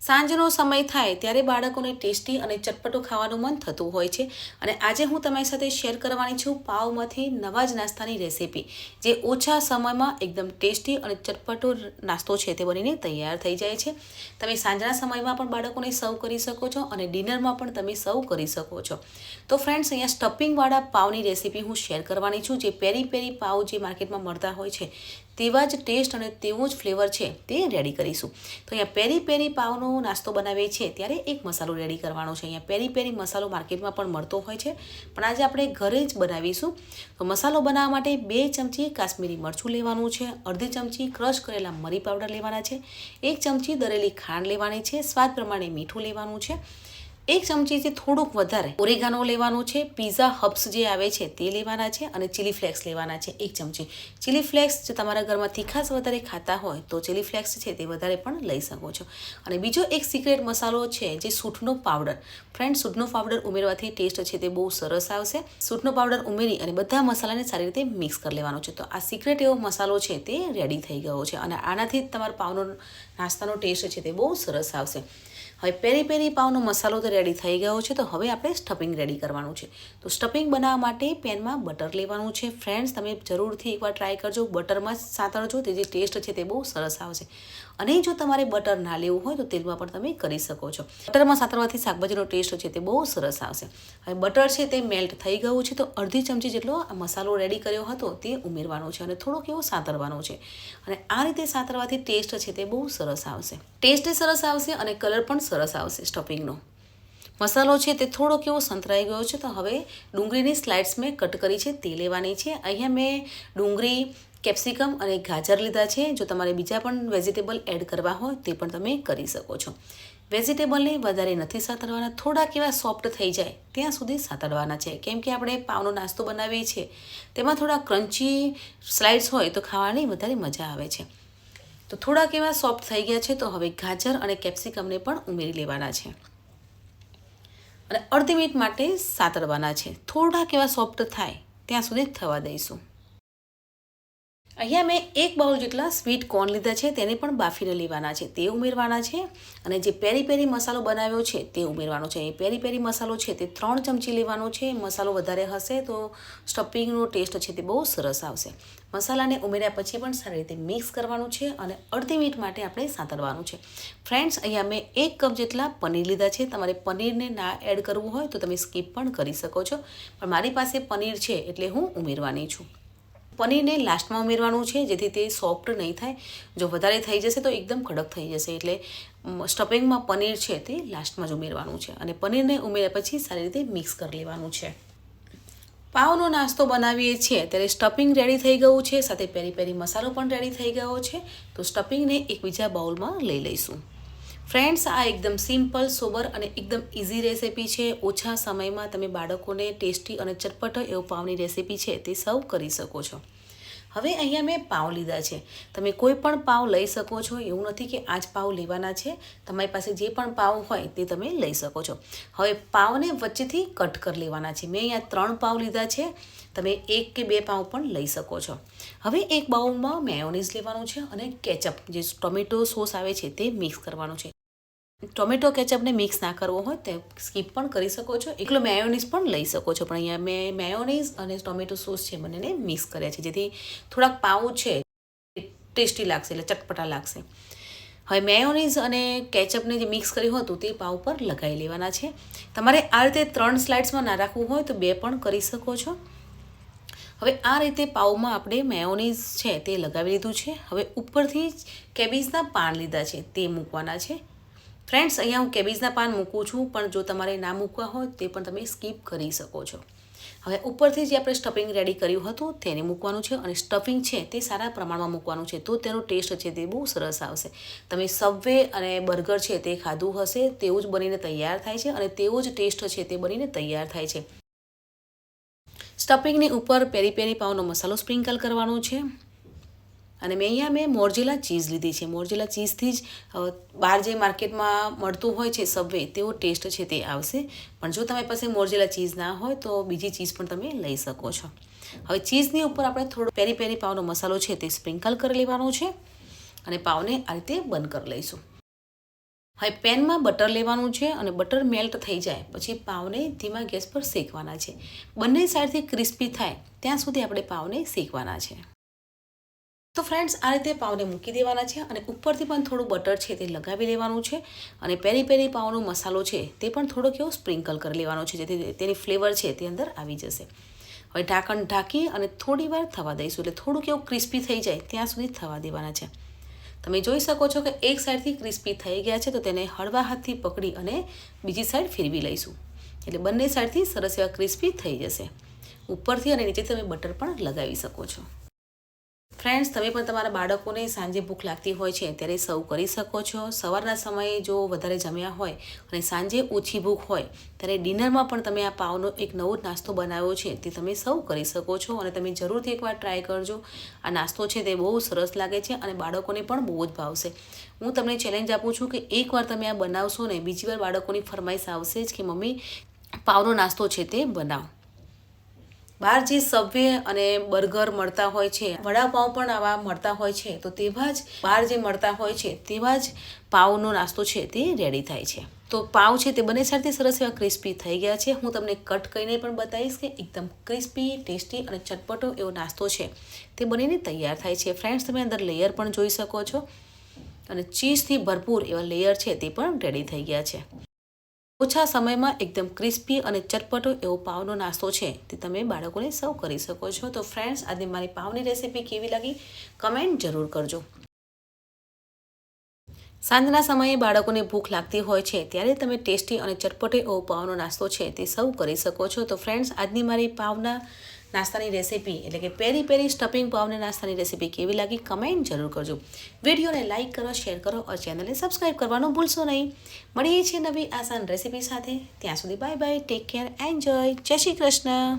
સાંજનો સમય થાય ત્યારે બાળકોને ટેસ્ટી અને ચટપટું ખાવાનું મન થતું હોય છે. અને આજે હું તમારી સાથે શેર કરવાની છું પાવમાંથી નવા જ નાસ્તાની રેસીપી, જે ઓછા સમયમાં એકદમ ટેસ્ટી અને ચટપટો નાસ્તો છે તે બનીને તૈયાર થઈ જાય છે. તમે સાંજના સમયમાં પણ બાળકોને સર્વ કરી શકો છો અને ડિનરમાં પણ તમે સર્વ કરી શકો છો. તો ફ્રેન્ડ્સ, અહીંયા સ્ટફિંગવાળા પાવની રેસીપી હું શેર કરવાની છું, જે પેરી પેરી પાઉ જે માર્કેટમાં મળતા હોય છે. તેવા જ ટેસ્ટ અને તેવો જ ફ્લેવર છે તે રેડી કરીશું. તો અહીંયા પેરી પેરી પાવનો નાસ્તો બનાવીએ છીએ ત્યારે એક મસાલો રેડી કરવાનો છે. અહીંયા પેરી પેરી મસાલો માર્કેટમાં પણ મળતો હોય છે. પણ આજે આપણે ઘરે જ બનાવીશું. તો મસાલો બનાવવા માટે બે ચમચી કાશ્મીરી મરચું લેવાનું છે, અડધી ચમચી ક્રશ કરેલા મરી પાવડર લેવાના છે, એક ચમચી દરેલી ખાંડ લેવાની છે, સ્વાદ પ્રમાણે મીઠું લેવાનું છે. એક ચમચીથી થોડુંક વધારે ઓરેગાનો લેવાનું છે, પીઝા હબ્સ જે આવે છે તે લેવાના છે અને ચીલી ફ્લેક્સ લેવાના છે એક ચમચી. ચીલી ફ્લેક્સ જો તમારા ઘરમાં તીખાસ વધારે ખાતા હોય તો ચીલી ફ્લેક્સ છે તે વધારે પણ લઈ શકો છો. અને બીજો એક સિક્રેટ મસાલો છે જે સૂંઠનો પાવડર. ફ્રેન્ડ સૂંઠનો પાવડર ઉમેરવાથી ટેસ્ટ છે તે બહુ સરસ આવશે. સૂંઠનો પાવડર ઉમેરી અને બધા મસાલાને સારી રીતે મિક્સ કરી લેવાનો છે. તો આ સિક્રેટ એવો મસાલો છે તે રેડી થઈ ગયો છે અને આનાથી તમારા પાવનો નાસ્તાનો ટેસ્ટ છે તે બહુ સરસ આવશે. હવે પેરી પેરી પાવનો મસાલો તો રેડી થઈ ગયો છે, તો હવે આપણે સ્ટફિંગ રેડી કરવાનું છે. તો સ્ટફિંગ બનાવવા માટે પેનમાં બટર લેવાનું છે. ફ્રેન્ડ્સ તમે જરૂરથી એકવાર ટ્રાય કરજો. બટરમાં સાતળજો તે જે ટેસ્ટ છે તે બહુ સરસ આવશે. અને જો તમારે બટર ના લેવું હોય, તો તેલમાં પણ તમે કરી શકો છો. બટરમાં સાતરવાથી શાકભાજીનો ટેસ્ટ છે તે બહુ સરસ આવશે. હવે બટર છે તે મેલ્ટ થઈ ગયું છે, તો અડધી ચમચી જેટલો આ મસાલો રેડી કર્યો હતો, તે ઉમેરવાનો છે અને થોડોક એવો સાતરવાનો છે. અને આ રીતે સાતરવાથી ટેસ્ટ છે તે બહુ સરસ આવશે. ટેસ્ટ સરસ આવશે અને કલર પણ સરસ આવશે સ્ટફિંગનો. મસાલો છે તે થોડો કેવો સંતરાઈ ગયો છે તો હવે ડુંગળીની સ્લાઇડ્સ મેં કટ કરી છે, તે લેવાની છે. અહીંયા મેં ડુંગળી કેપ્સિકમ અને ગાજર લીધા છે. જો તમારે બીજા પણ વેજીટેબલ એડ કરવા હોય તે પણ તમે કરી શકો છો. વેજીટેબલને વધારે નથી સાતરવાના, થોડાક એવા સોફ્ટ થઈ જાય, ત્યાં સુધી સાતરવાના છે. કેમ કે આપણે પાવનો નાસ્તો બનાવીએ છીએ, તેમાં થોડા ક્રન્ચી સ્લાઇડ્સ હોય તો ખાવાની વધારે મજા આવે છે. તો થોડાક એવા સોફ્ટ થઈ ગયા છે તો હવે ગાજર અને કેપ્સિકમને પણ ઉમેરી લેવાના છે. અને અડધી મિનિટ માટે સાતરવાના છે. થોડાક એવા સોફ્ટ થાય, ત્યાં સુધી થવા દઈશું. અહીંયા મેં એક બાઉલ જેટલા સ્વીટ કોર્ન લીધા છે, તેને પણ બાફીને લેવાના છે. તે ઉમેરવાના છે અને જે પેરી પેરી મસાલો બનાવ્યો છે, તે ઉમેરવાનો છે. એ પેરી પેરી મસાલો છે, તે ત્રણ ચમચી લેવાનો છે. મસાલો વધારે હશે તો સ્ટફિંગનો ટેસ્ટ છે તે બહુ સરસ આવશે. મસાલાને ઉમેર્યા પછી પણ સારી રીતે મિક્સ કરવાનું છે અને અડધી મિનિટ માટે આપણે સાંતળવાનું છે. ફ્રેન્ડ્સ, અહીંયા મેં એક કપ જેટલા પનીર લીધા છે. તમારે પનીરને ના એડ કરવું હોય તો તમે સ્કીપ પણ કરી શકો છો. પણ મારી પાસે પનીર છે એટલે હું ઉમેરવાની છું. પનીરને લાસ્ટમાં ઉમેરવાનું છે, જેથી તે સોફ્ટ નહીં થાય. જો વધારે થઈ જશે તો એકદમ કડક થઈ જશે. એટલે સ્ટફિંગમાં પનીર છે તે લાસ્ટમાં જ ઉમેરવાનું છે. અને પનીરને ઉમેર્યા પછી સારી રીતે મિક્સ કરી લેવાનું છે. પાવનો નાસ્તો બનાવીએ છીએ, ત્યારે સ્ટફિંગ રેડી થઈ ગયું છે. સાથે પેરી પેરી મસાલો પણ રેડી થઈ ગયો છે. તો સ્ટફિંગને એકબીજા બાઉલમાં લઈ લઈશું. ફ્રેન્ડ્સ, આ એકદમ સિમ્પલ, સોબર અને એકદમ ઇઝી રેસીપી છે. ઓછા સમયમાં તમે બાળકોને ટેસ્ટી અને ચટપટ એવો પાવની રેસીપી છે તે સર્વ કરી શકો છો. હવે અહીંયા મેં પાવ લીધા છે. તમે કોઈ પણ પાવ લઈ શકો છો. એવું નથી કે આ જ પાવ લેવાના છે. તમારી પાસે જે પણ પાવ હોય તે તમે લઈ શકો છો. હવે પાવને વચ્ચેથી કટ કરી લેવાના છે. મેં અહીંયા ત્રણ પાવ લીધા છે. તમે એક કે બે પાવ પણ લઈ શકો છો. હવે એક બાઉલમાં મેયોનીઝ લેવાનું છે અને કેચઅપ, જે ટોમેટો સોસ આવે છે તે મિક્સ કરવાનું છે. ટોમેટો કેચઅપને મિક્સ ના કરવો હોય તે સ્કીપ પણ કરી શકો છો. એકલો મેયોનીઝ પણ લઈ શકો છો, પણ અહીંયા મેં, મેયોનીઝ અને ટોમેટો સોસ છે બંનેને મિક્સ કર્યા છે. જેથી થોડાક પાઉ છે, ટેસ્ટી લાગશે, એટલે ચટપટા લાગશે. હવે મેયોનીઝ અને કેચઅપને જે મિક્સ કર્યું હતું તે પાઉ પર લગાવી લેવાના છે. તમારે આ રીતે ત્રણ સ્લાઇડ્સમાં ના રાખવું હોય તો બે પણ કરી શકો છો. હવે આ રીતે પાઉમાં આપણે મેયોનીઝ છે તે લગાવી લીધું છે. હવે ઉપરથી કેબીજના પાન લીધા છે તે મૂકવાના છે. ફ્રેન્ડ્સ, અહીંયા હું કેબીજના પાન મૂકું છું, પણ જો તમારે ના મૂકવા હોય તે પણ તમે સ્કીપ કરી શકો છો. હવે ઉપરથી જે આપણે સ્ટફિંગ રેડી કર્યું હતું તેને મૂકવાનું છે અને સ્ટફિંગ છે તે સારા પ્રમાણમાં મૂકવાનું છે તો તેનો ટેસ્ટ છે તે બહુ સરસ આવશે. તમે સબવે અને બર્ગર છે તે ખાધું હશે, તેવું જ બનીને તૈયાર થાય છે અને તેવો જ ટેસ્ટ છે તે બનીને તૈયાર થાય છે. સ્ટફિંગની ઉપર પેરી પેરી પાવનો મસાલો સ્પ્રિંકલ કરવાનો છે. અને મેં અહીંયા મેં મોરજેલા ચીઝ લીધી છે. મોરજેલા ચીઝથી જ બહાર જે માર્કેટમાં મળતું હોય છે સબવે તેવો ટેસ્ટ છે તે આવશે. પણ જો તમારી પાસે મોરજેલા ચીઝ ના હોય, તો બીજી ચીઝ પણ તમે લઈ શકો છો. હવે ચીઝની ઉપર આપણે થોડો પેરી પેરી પાવનો મસાલો છે તે સ્પ્રિંકલ કરી લેવાનો છે અને પાવને આ રીતે બંધ કરી લઈશું. હવે પેનમાં બટર લેવાનું છે અને બટર મેલ્ટ થઈ જાય, પછી પાવને ધીમા ગેસ પર શેકવાના છે. બંને સાઈડથી ક્રિસ્પી થાય, ત્યાં સુધી આપણે પાવને શેકવાના છે. તો ફ્રેન્ડ્સ આ રીતે પાવને મૂકી દેવાના છે અને ઉપરથી પણ થોડું બટર છે તે લગાવી લેવાનું છે અને પેરી પેરી પાવનો મસાલો છે તે પણ થોડોક એવો સ્પ્રિંકલ કરી લેવાનો છે જેથી તેની ફ્લેવર છે તે અંદર આવી જશે. હવે ઢાંકણ ઢાંકી અને થોડી વાર થવા દઈશું એટલે થોડુંક એવું ક્રિસ્પી થઈ જાય ત્યાં સુધી થવા દેવાના છે. તમે જોઈ શકો છો કે એક સાઈડથી ક્રિસ્પી થઈ ગયા છે તો તેને હળવા હાથથી પકડી અને બીજી સાઈડ ફેરવી લઈશું. એટલે બંને સાઈડથી સરસ એવા ક્રિસ્પી થઈ જશે. ઉપરથી અને નીચે તમે બટર પણ લગાવી શકો છો. ફ્રેન્ડ્સ તમે પણ તમારા બાળકોને સાંજે ભૂખ લાગતી હોય છે ત્યારે સર્વ કરી શકો છો. સવારના સમયે જો વધારે જમ્યા હોય અને સાંજે ઓછી ભૂખ હોય, ત્યારે ડિનરમાં પણ તમે આ પાવનો એક નવો નાસ્તો બનાવ્યો છે તે તમે સર્વ કરી શકો છો અને તમે જરૂરથી એકવાર ટ્રાય કરજો. આ નાસ્તો છે તે બહુ સરસ લાગે છે અને બાળકોને પણ બહુ જ ભાવશે. હું તમને ચેલેન્જ આપું છું કે એકવાર તમે આ બનાવશો ને, બીજી વાર બાળકોની ફરમાઈશ આવશે જ કે, મમ્મી, પાવનો નાસ્તો છે તે બનાવો. બહાર જે સબવે અને બર્ગર મળતા હોય છે વડાપાઉં પણ આવા મળતા હોય છે, તો તેવા જ બહાર જે મળતા હોય છે, તેવા જ પાવનો નાસ્તો છે તે રેડી થાય છે. તો પાવ છે તે બંને સાઈડથી સરસ એવા ક્રિસ્પી થઈ ગયા છે. હું તમને કટ કરીને પણ બતાવીશ કે એકદમ ક્રિસ્પી ટેસ્ટી અને ચટપટો એવો નાસ્તો છે. તે બનીને તૈયાર થાય છે. ફ્રેન્ડ્સ તમે અંદર લેયર પણ જોઈ શકો છો અને ચીઝથી ભરપૂર એવા લેયર છે તે પણ રેડી થઈ ગયા છે. ઓછા સમયમાં એકદમ ક્રિસ્પી અને ચટપટો એવો પાવનો નાસ્તો છે તે તમે બાળકોને સર્વ કરી શકો છો. તો ફ્રેન્ડ્સ, આજે મારી પાવની રેસીપી કેવી લાગી? કમેન્ટ જરૂર કરજો. સાંજના સમયે બાળકોને ભૂખ લાગતી હોય છે ત્યારે તમે ટેસ્ટી અને ચટપટો એવો પાવનો નાસ્તો છે તે સર્વ કરી શકો છો. તો ફ્રેન્ડ્સ, આજની મારી પાવના નાસ્તાની રેસીપી એટલે કે પેરી પેરી સ્ટફિંગ પાવને નાસ્તાની રેસીપી કેવી લાગી કમેન્ટ જરૂર કરજો. વિડીયોને લાઇક કરો શેર કરો અને ચેનલને સબસ્ક્રાઈબ કરવાનું ભૂલશો નહીં. મળીએ છીએ નવી આસાન રેસીપી સાથે. ત્યાં સુધી bye bye take care enjoy Jai Shri Krishna.